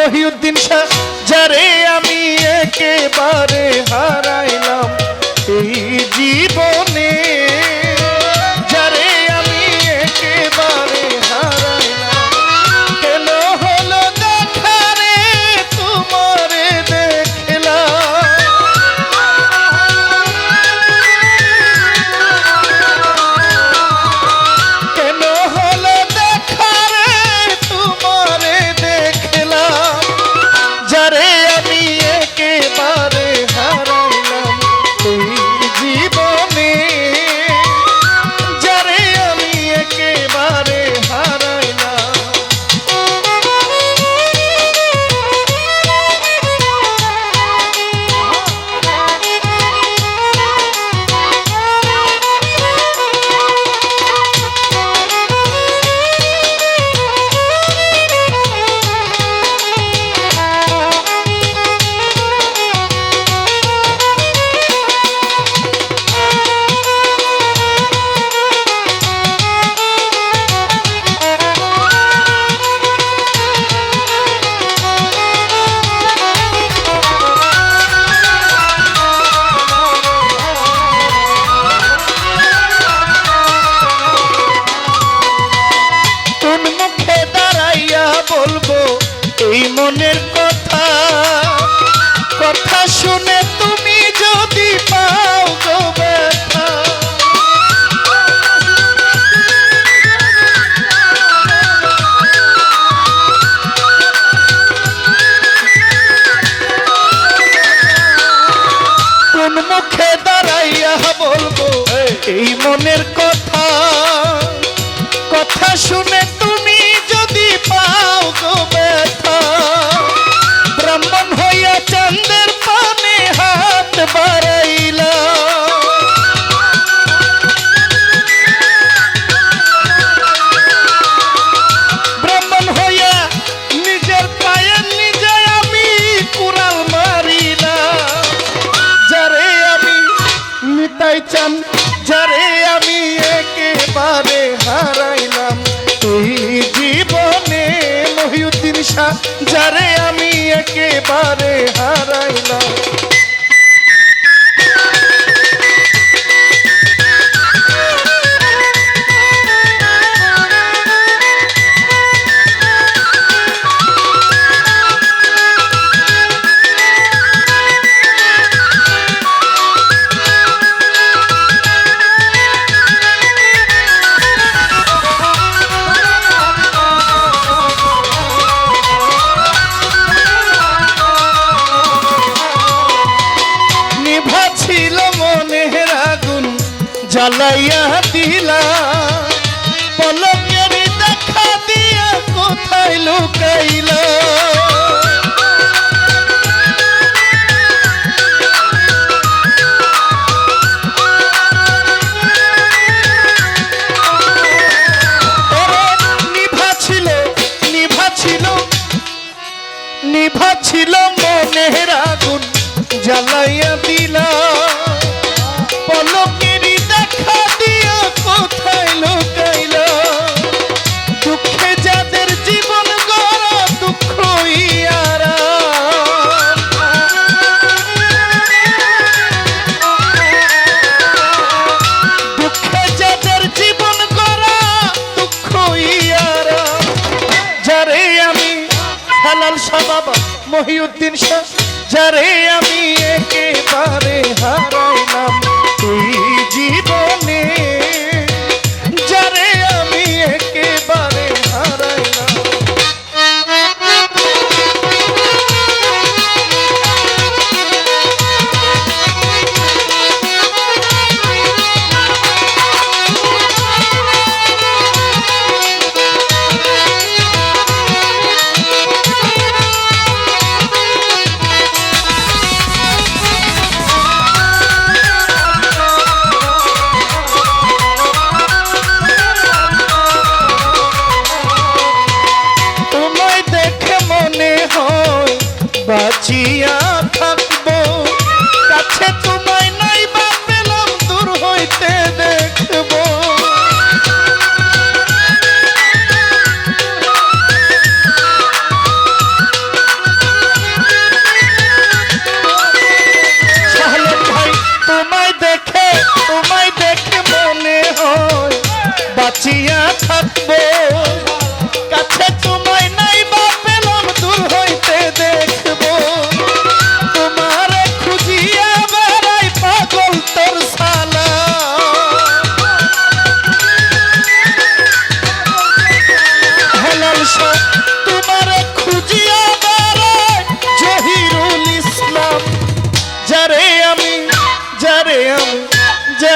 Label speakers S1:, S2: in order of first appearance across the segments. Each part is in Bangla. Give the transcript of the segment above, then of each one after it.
S1: মহিউদ্দিন সাহেব পেলাম যারে আমি একেবারে হারাইলাম। তুই জীবনে মহিউদ্দিন শাহ যারে আমি একেবারে হার জ্বালাইয়া দিলা। পলকের দেখা দিয়া কোথায় লুকাইলা? ছিল মনের আগুন জ্বালাইয়া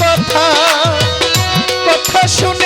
S1: কথা কথা শুনে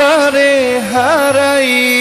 S1: একবারে হারাই